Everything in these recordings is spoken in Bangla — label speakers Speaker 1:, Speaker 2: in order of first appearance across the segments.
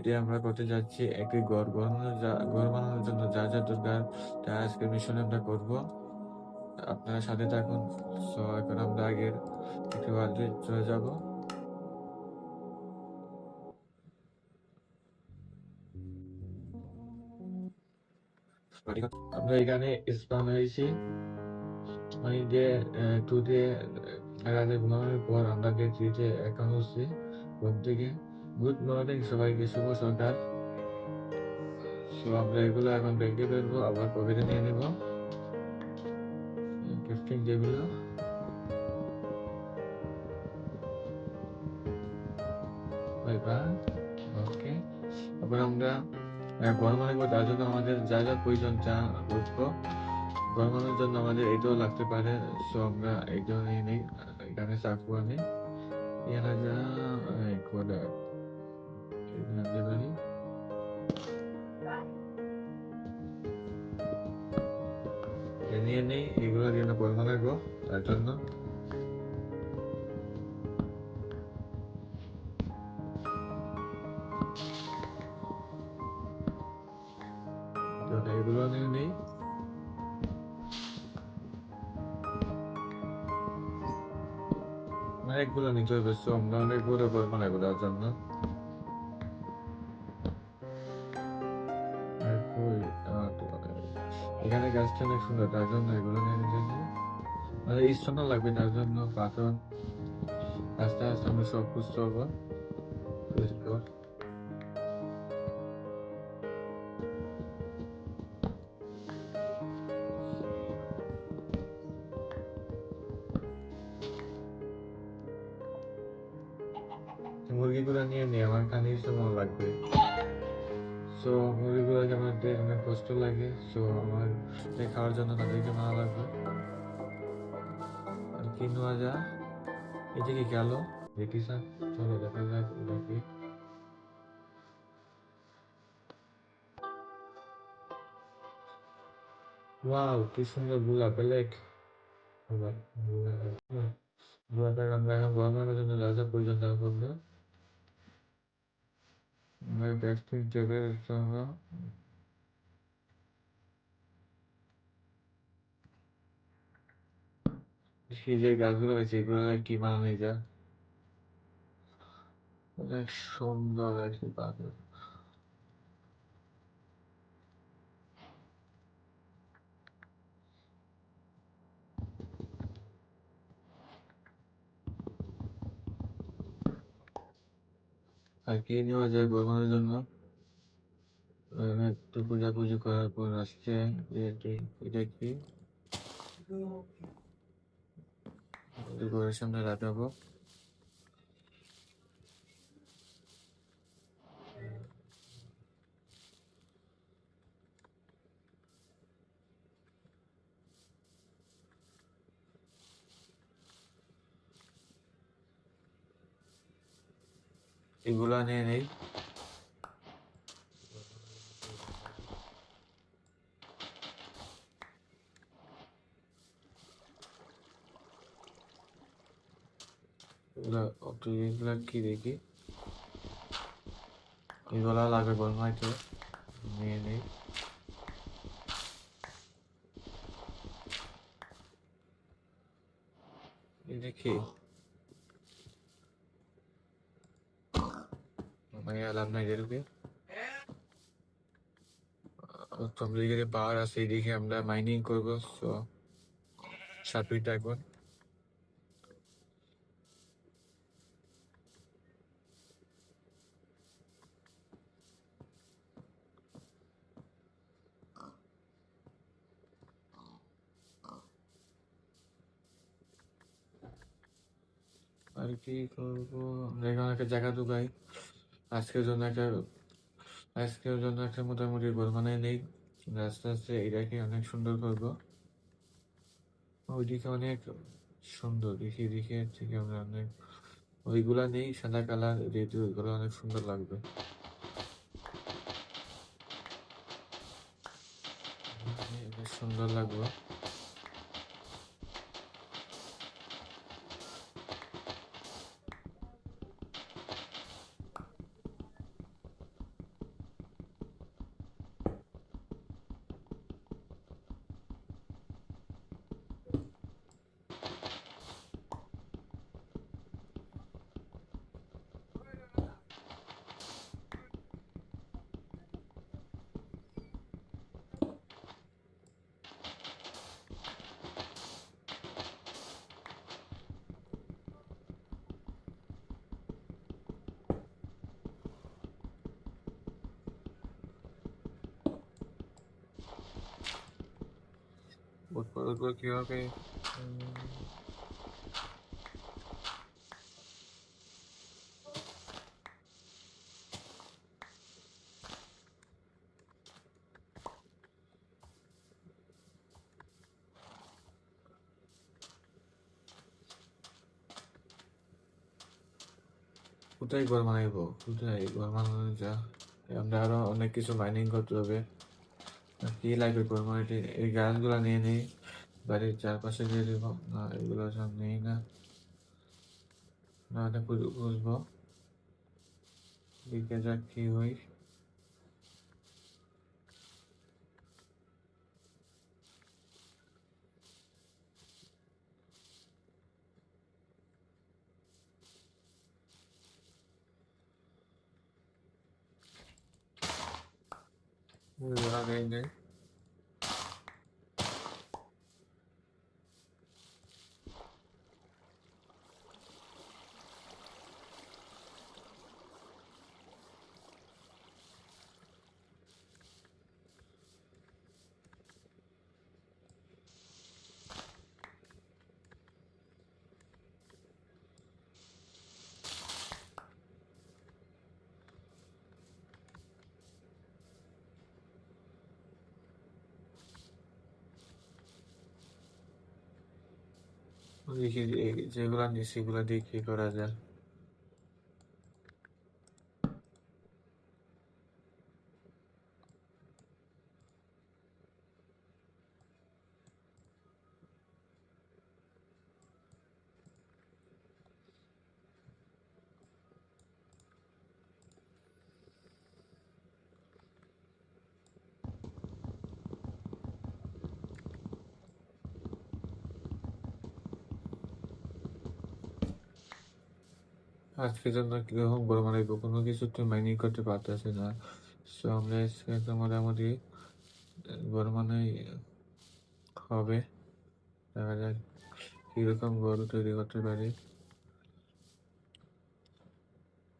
Speaker 1: ডে আমরা করতে যাচ্ছি একটি ঘর বানানোর যা- ঘর বানানোর জন্য যা যা দরকার, তা আজকে মিশনে আমরা করব। আপনারা সাথে থাকুন। সো এখন আমরা আগের একটি ওয়ার্ল্ডে চলে যাব। আমরা এখানে স্পান হয়েছি। মানে ডে টু ডে রাতে ঘুমানোর পর আমরা ডে থ্রিতে এখন হচ্ছি, ঘুম থেকে। গুড মর্নিং সবাইকে শুভ সকাল সো আমরা এগুলো এখন ব্যাগে ফেলব, আবার পকেটে নিয়ে নেব। গিফটিং যেগুলো। ওকে তারপর আমরা গরম অনেক তার জন্য আমাদের যা যা প্রয়োজন চা বুঝব গরমানোর জন্য আমাদের এটাও লাগতে পারে। সো আমরা এইটাও নিয়ে নিই, এখানে চাকু আনি এখানে যা কোডা এ নিয়ে নেই এগুলো দিয়ে আমরা গরমা লাগবো তার জন্য এগুলো নিয়ে নেই অনেকগুলো নিতে হবে আমরা অনেকগুলো লাগবো তার জন্য এখানে গাছটা অনেক সুন্দর, তার জন্য এগুলো নিয়ে নিতেছি মানে স্টোনও লাগবে তার জন্য পাথর আস্তে আস্তে আমরা সব খুঁজতে হব মুরগিগুলো নিয়ে নিই আমার খানি সময় লাগবে। সো মুরগিগুলোকে আমার দেখে অনেক কষ্ট লাগে। সো আমার খাওয়ার জন্য তাদেরকে মারা লাগবে। আর কি নেওয়া যা এই যে কি গেল। দেখি স্যার, চলো দেখা যাক, দেখি। ওয়াও কি সুন্দরগুলা ব্ল্যাক গুলাটা আমরা এখন গরমের জন্য যা প্রয়োজন তা করব। আমরা ব্যাকস্পিন চেপে জন্য সেই যে গাছগুলো হয়েছে এগুলো কি বানানো যা অনেক সুন্দর একটি পাথর আর কি নেওয়া যায় গরমের জন্য। আহ, একটু পূজা পুজো করার পর আসছে এটি এটা কি? ঘরের সামনে লাগাবো এগুলো নিয়ে নেই। এগুলো কি দেখি? এগুলো লাগবে গরমাইতে নিয়ে নেই। দেখি। আমি এলাম না এদেরকে তো আমরা এখানে পাহাড় আছে এদিকে আমরা মাইনিং করব তো সাতটা এখন আর কি করব? এখানে একটা জায়গা ঢুকাই। আজকের জন্য একটা আজকের জন্য একটা মোটামুটি গোল বানিয়ে নেই। আস্তে আস্তে এটাকে অনেক সুন্দর করব। ওইদিকে অনেক সুন্দর, দেখি, দেখে থেকে আমরা অনেক ওইগুলা নেই, সাদা কালার, যেহেতু ওইগুলো অনেক সুন্দর লাগবে। সুন্দর লাগবে উপর উপর কীভাবে কোথায় ঘর বানাইবো কোথায় ঘর বানানো যা আমরা আরও অনেক কিছু মাইনিং করতে হবে কি লাগবে করব এটি, এই গাছগুলো নিয়ে নিই। বাড়ির চারপাশে দিয়ে দিব না, এগুলো সব নেই না। না এটা খুঁজ- খুঁজবো দিকে যাক কি হই এগুলো নেই দেখি যেগুলো নিচ্ছি সেগুলো দিয়ে কি করা যায়? আজকের জন্য কীরকম বড় মানে কোনো কিছু তো মাইনিং করতে পারতেছে না। সো আমরা আজকে একটা মোটামুটি মানে হবে। দেখা যাক কীরকম গরু তৈরি করতে পারি।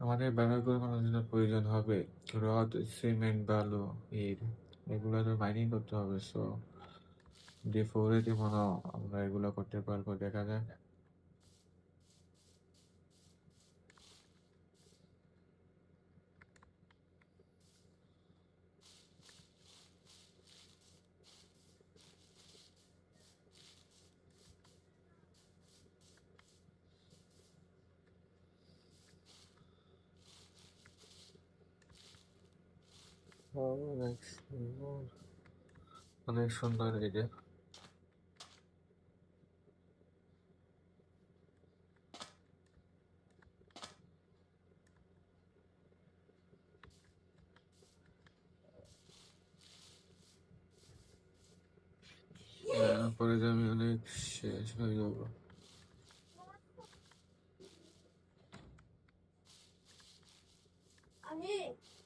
Speaker 1: আমাদের ব্যবহার করে কোনো জন্য প্রয়োজন হবে। রড, সিমেন্ট, বালু, ইট, এগুলো তো মাইনিং করতে হবে। সো ডে ফোরে মনে আমরা এগুলো করতে পারব। দেখা যাক। অনেক সুন্দর অনেক সুন্দর পরে যে আমি অনেক শেষ হয়ে যাব রাইট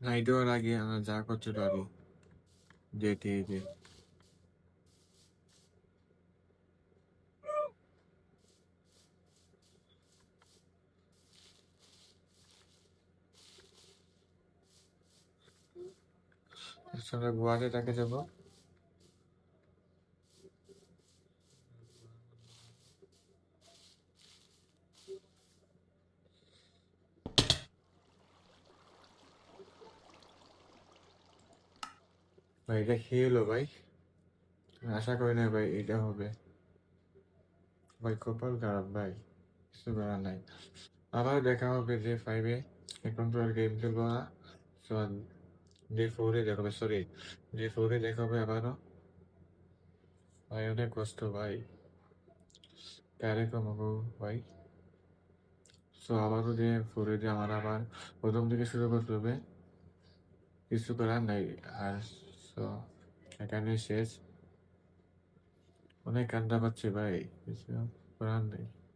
Speaker 1: নাইট হওয়ার আগে আমরা যা করতে পারি যেতে যেতে আমরা গোয়াতে তাকে যাব ভাই, এটা খেয়ে এলো ভাই। আশা করি না ভাই এটা হবে। ভাই, কপাল খারাপ ভাই, কিছু করার নাই। আবার দেখা হবে ডে ফাইভে এখন তো আর গেম খেলব না। সো ডে ফোরে দেখা হবে সরি ডে ফোরে দেখা হবে আবারও। ভাই, অনেক কষ্ট ভাই। কারে কমাবো ভাই? সো আবারও ডে ফোরে দিয়ে আমার আবার প্রথম থেকে শুরু করতে হবে। কিছু করার নাই। আর সো এখানে শেষ। অনেক কান্না পাচ্ছি ভাই কিছু করার নেই।